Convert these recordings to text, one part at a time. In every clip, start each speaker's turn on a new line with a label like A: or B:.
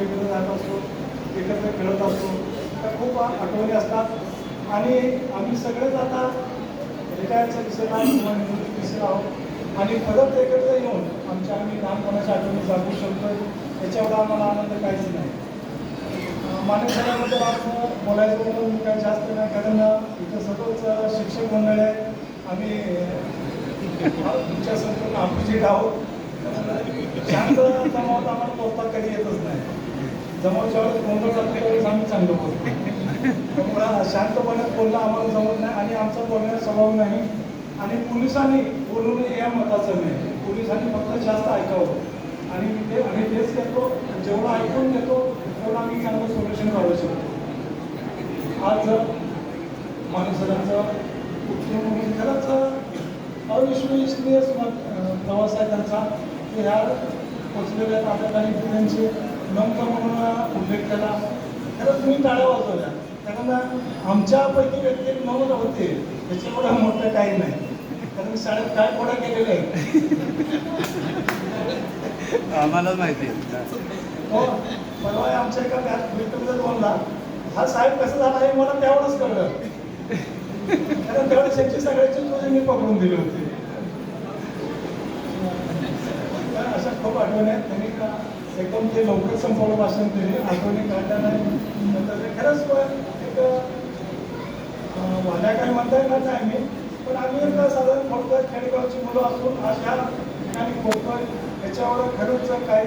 A: एकत्र जात असतो एकत्र खेळत असतो. त्या खूप आठवणी असतात. आणि आम्ही सगळेच आता रिटायरच्या दिशेला किंवा निवृत्ती दिशेला आहोत. आणि परत एकत्र येऊन आमच्या आम्ही लहानपणाच्या आठवणी जागू शकतो याच्यावर आम्हाला आनंद काहीच नाही. अं, मान्य आपण बोलायचं म्हणून काही जास्त नाही कारण इथं सर्वच शिक्षक मंडळ आहे. आम्ही तुमच्या संपूर्ण अपोजिट आहोत. शांत जमावत आम्हाला बोलतात जमावच्या वेळेस गोंधळ जातो त्यावेळेस आम्ही चांगलं बोलतो शांतपणे बोलणं आम्हाला जमत नाही आणि आमचा बोलण्याचा स्वभाव नाही. आणि पोलिसांनी बोलू नये या मताचं नाही पोलिसांनी फक्त जास्त ऐकावं. आणि ते आम्ही तेच करतो. जेवढं ऐकून घेतो तेवढं आम्ही चांगलं सोल्युशन काढू शकतो. आज माणसाचं उत्तम म्हणून खरंच अविश्वसनीय प्रवास आहे त्यांचा की ह्या पोचलेल्या आहेत आपल्या काही नंतर म्हणून उल्लेख केला. खरंच तुम्ही टाळ्या वाजवल्या. कारण आमच्यापैकी व्यक्ती एक नऊ होते. त्याच्यामुळे मोठं काही नाही. कारण शाळेत काय कोणा केलेलं आहे?
B: आम्हालाच माहिती
A: हो परवा आमच्या एका भेटमध्ये बोलला हा साहेब कसं झाला हे मला त्यावेळेस कळलं. कारण त्यावेळेस त्यांची सगळ्याची तुझी मी पकडून दिली होती. अशा खूप आठवणी आहेत. त्यांनी का एकदम ते लवकर संपवलं भाषण ते आठवणी काढल्या नाही नंतर ते खरंच पण एक अं, वाल्या म्हणता येणार नाही आम्ही पण आम्ही एक साधारण थोडक्यात खेडेगावची मुलं असून अशा ठिकाणी कोकण याच्यावर खरंच काही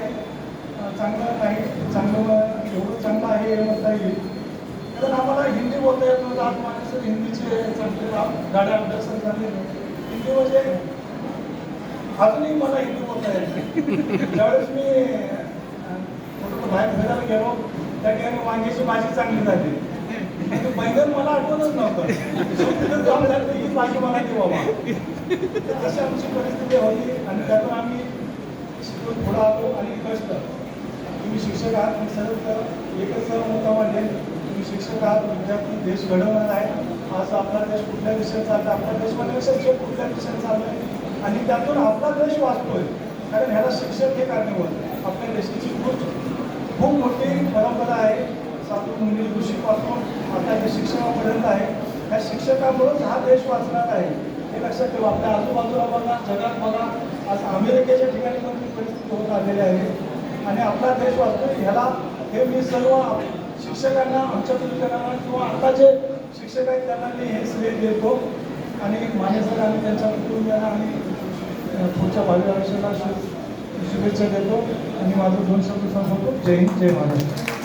A: चांगलं नाही चांगलं एवढं चांगलं आहे हे म्हणता येईल. कारण आम्हाला हिंदी बोलता येत नव्हतं. आज माझ्या हिंदीचे चांगले गाड्या अभ्यासन झाले. हिंदी म्हणजे अजूनही मला हिंदी बोलता येते ज्यावेळेस मी बाहेर फिरायला गेलो त्या ठिकाणी वांग्याची भाजी चांगली झाली. म्हणजे आणि बैंगन मला आठवतच नव्हतं. शेतीतच जाऊन झालं ही भाजी मला दे बाबा. तर अशी आमची परिस्थिती होती आणि त्यातून आम्ही शिकून पुढं आलो आणि कष्ट. तुम्ही शिक्षक आहात आणि सर्व एकच मुद्दा वाटेल तुम्ही शिक्षक आहात विद्यार्थी देश घडवणार आहे. आज आपला देश कुठल्या दिशेने चालला आपला देश म्हणण्यापेक्षा जग कुठल्या दिशेने चाललंय आणि त्यातून आपला देश वाचतोय. कारण ह्याला शिक्षक हे कारणीभूत आपल्या देशाची खूप मोठी परंपरा आहे. सातून मुंबई ऋषीपासून आता जे शिक्षणापर्यंत आहे या शिक्षकामुळेच हा देश वाचणार आहे. हे लक्षात ठेवा आपल्या आजूबाजूला बघा जगात बघा आज अमेरिकेच्या ठिकाणी पण ती परिस्थिती होत आलेली आहे. आणि आपला देश वाचतोय ह्याला हे मी सर्व शिक्षकांना आमच्या विद्यार्थ्यांना किंवा आता जे शिक्षक आहेत त्यांना मी हे श्रेय देतो. आणि माझ्या सर आणि त्यांच्या कुटुंबियांना आणि पुढच्या भावी आयुष्याला शु शुभेच्छा देतो आणि माझं दोन शब्द सांगतो. जय हिंद जय महाराष्ट्र.